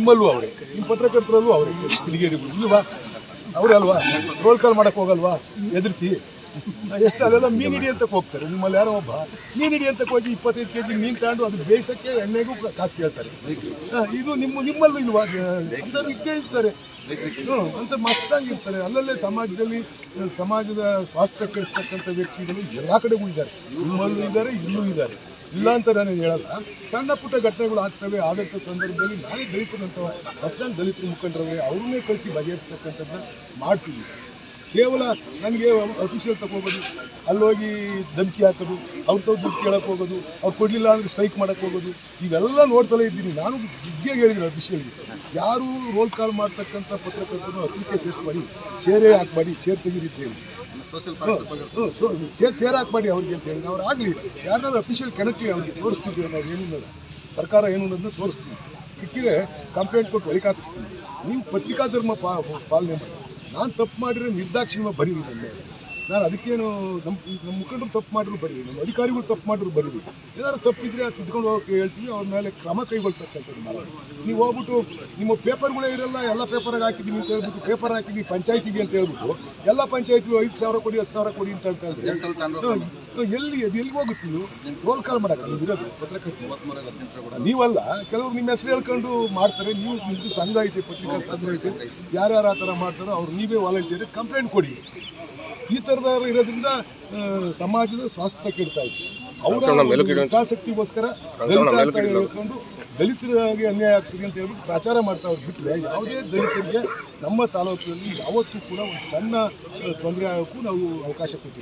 ನಿಮ್ಮಲ್ಲೂ ಅವರೇ. ನಿಮ್ಮ ಪತ್ರಕರ್ತರಲ್ಲೂ ಅವರೇ. ಕಿಡಿಗೇಡಿಗಳು ಇಲ್ವಾ? ಅವರೇ ಅಲ್ವಾ? ರೋಲ್ ಕಾಲ್ ಮಾಡಕ್ ಹೋಗಲ್ವಾ? ಎದುರಿಸಿ. ಎಷ್ಟು ಅಲ್ಲೆಲ್ಲ ಮೀನು ಹಿಡಿ ಅಂತ ಹೋಗ್ತಾರೆ. ನಿಮ್ಮಲ್ಲಿ ಯಾರೋ ಒಬ್ಬ ಮೀನು ಹಿಡಿ ಅಂತ ಹೋಗಿ ಇಪ್ಪತ್ತೈದು ಕೆ ಜಿ ಮೀನು ತಗೊಂಡು ಅದು ಬೇಯಿಸೋಕ್ಕೆ ಎಣ್ಣೆಗೂ ಕಾಸು ಕೇಳ್ತಾರೆ. ಇದು ನಿಮ್ಮ, ನಿಮ್ಮಲ್ಲೂ ಇಲ್ವಾ? ಇದ್ದೇ ಇರ್ತಾರೆ. ಅಂತ ಮಸ್ತಾಗಿರ್ತಾರೆ. ಅಲ್ಲಲ್ಲೇ ಸಮಾಜದಲ್ಲಿ, ಸಮಾಜದ ಸ್ವಾಸ್ಥ್ಯ ಕೆಡಿಸ್ತಕ್ಕಂಥ ವ್ಯಕ್ತಿಗಳು ಎಲ್ಲ ಕಡೆಗೂ ಇದ್ದಾರೆ. ನಿಮ್ಮಲ್ಲೂ ಇದ್ದಾರೆ, ಇಲ್ಲೂ ಇದ್ದಾರೆ. ಇಲ್ಲ ಅಂತ ನಾನು ಹೇಳಲ್ಲ. ಸಣ್ಣ ಪುಟ್ಟ ಘಟನೆಗಳು ಆಗ್ತವೆ. ಆದಂಥ ಸಂದರ್ಭದಲ್ಲಿ ನಾನೇ ದಲಿತರಂತ ಹೊಸದಾಗಿ ದಲಿತರು ಮುಖಂಡರವೇ ಅವ್ರನ್ನೇ ಕಳಿಸಿ ಬಗೆಹರಿಸ್ತಕ್ಕಂಥದ್ದನ್ನ ಮಾಡ್ತೀವಿ ಕೇವಲ ನನಗೆ ಅಫಿಷಿಯಲ್ ತಗೋಬೋದು ಅಲ್ಲೋಗಿ ಧಮಕಿ ಹಾಕೋದು, ಅವ್ರ ತಾವು ದುಡ್ಡು ಕೇಳಕ್ಕೆ ಹೋಗೋದು, ಅವ್ರು ಕೊಡಲಿಲ್ಲ ಅಂದರೆ ಸ್ಟ್ರೈಕ್ ಮಾಡೋಕ್ಕೆ ಹೋಗೋದು, ಇವೆಲ್ಲ ನೋಡ್ತಲೇ ಇದ್ದೀನಿ. ನಾನು ಬಿಗ್ಗೆ ಹೇಳಿದ್ದೀನಿ ಅಫಿಷಿಯಲ್ಗೆ ಯಾರು ರೋಲ್ ಕಾಲ್ ಮಾಡ್ತಕ್ಕಂಥ ಪತ್ರಕರ್ತರು ಅಪ್ಲಿಕೇಶನ್ಸ್ ಮಾಡಿ ಚೇರೇ ಹಾಕ್ಬೇಡಿ ಚೇರ್ ತೆಗೀರಿ ಅಂತ ಹೇಳಿ. ಚೇರ್ ಚೇರ್ ಹಾಕ್ಬೇಡಿ ಅವ್ರಿಗೆ ಅಂತ ಹೇಳಿ. ಅವ್ರು ಆಗಲಿ ಯಾರಾದ್ರೂ ಅಫಿಷಿಯಲ್ ಕೆಣಕ್ಲಿ ಅವ್ರಿಗೆ ತೋರಿಸ್ತಿದ್ವಿ ನಾವು ಏನಿಲ್ಲ. ಸರ್ಕಾರ ಏನು ಅನ್ನೋದನ್ನ ತೋರಿಸ್ತೀವಿ. ಸಿಕ್ಕಿದ್ರೆ ಕಂಪ್ಲೇಂಟ್ ಕೊಟ್ಟು ಒಳಗೆ ಹಾಕಿಸ್ತೀವಿ ನೀವು ಪತ್ರಿಕಾ ಧರ್ಮ ಪಾ ಪಾಲನೆ ಮಾಡಿ. ನಾನು ತಪ್ಪು ಮಾಡಿದ್ರೆ ನಿರ್ದಾಕ್ಷಿಣ್ಯ ಬರೀರಿ ನನ್ನ ಮೇಲೆ. ನಾನು ಅದಕ್ಕೇನು ನಮ್ಮ ನಮ್ಮ ಮುಖಂಡರು ತಪ್ಪು ಮಾಡಿದ್ರು ಬರೀರಿ ನಮ್ಮ ಅಧಿಕಾರಿಗಳು ತಪ್ಪು ಮಾಡಿದ್ರು ಬರೀರಿ. ಏನಾದ್ರು ತಪ್ಪಿದ್ರೆ ಅದು ತಿದ್ಕೊಂಡು ಹೋಗೋಕೆ ಹೇಳ್ತೀವಿ ಅವ್ರ ಮೇಲೆ ಕ್ರಮ ಕೈಗೊಳ್ತಕ್ಕಂಥದ್ದು ಮಾಡೋದು ನೀವು ಹೋಗ್ಬಿಟ್ಟು ನಿಮ್ಮ ಪೇಪರ್ಗಳೇ ಇರಲ್ಲ ಎಲ್ಲ ಪೇಪರ್ಗೆ ಹಾಕಿದ್ದೀನಿ ಅಂತ ಹೇಳ್ಬಿಟ್ಟು ಪೇಪರ್ ಹಾಕಿದ್ದೀನಿ ಪಂಚಾಯತಿಗೆ ಅಂತ ಹೇಳ್ಬಿಟ್ಟು ಎಲ್ಲ ಪಂಚಾಯತಿಗಳು ಐದು ಸಾವಿರ ಕೊಡಿ ಹತ್ತು ಸಾವಿರ ಕೊಡಿ ಅಂತ ಹ್ಮ್, ಎಲ್ಲಿ ಅದು ಎಲ್ಲಿಗೆ ಹೋಗುತ್ತೆ ಇದು? ರೋಲ್ ಕಾಲ್ ಮಾಡಕ್ಕೆ ನೀವು ಇರೋದು. ಪತ್ರಕರ್ತ ಮೂವತ್ಮೂರಾಗ ನೀವಲ್ಲ ಕೆಲವರು ನಿಮ್ಮ ಹೆಸರು ಹೇಳ್ಕೊಂಡು ಮಾಡ್ತಾರೆ ನೀವು ನಿಮ್ಮದು ಸಂಘ ಐತೆ ಪತ್ರಿಕಾ ಸಂಘ ಐತೆ. ಯಾರ್ಯಾರು ಆ ಥರ ಮಾಡ್ತಾರೋ ಅವ್ರು ನೀವೇ ವಾಲಂಟಿಯರ್ ಕಂಪ್ಲೇಂಟ್ ಕೊಡಿ. ಈ ಥರದವ್ರು ಇರೋದ್ರಿಂದ ಸಮಾಜದ ಸ್ವಾಸ್ಥ್ಯ ಕೇಳ್ತಾ ಇದೆ ಅವರ ಹಿತಾಸಕ್ತಿಗೋಸ್ಕರ ದಲಿತ ಹೇಳ್ಕೊಂಡು ದಲಿತರಿಗೆ ಅನ್ಯಾಯ ಆಗ್ತದೆ ಅಂತ ಹೇಳ್ಬಿಟ್ಟು ಪ್ರಚಾರ ಮಾಡ್ತಾ ಹೋಗಿ ಬಿಟ್ಟರೆ ಯಾವುದೇ ದಲಿತರಿಗೆ ನಮ್ಮ ತಾಲೂಕಿನಲ್ಲಿ ಯಾವತ್ತೂ ಕೂಡ ಒಂದು ಸಣ್ಣ ತೊಂದರೆ ಆಗೋಕ್ಕೂ ನಾವು ಅವಕಾಶ ಕೊಟ್ಟಿಲ್ಲ.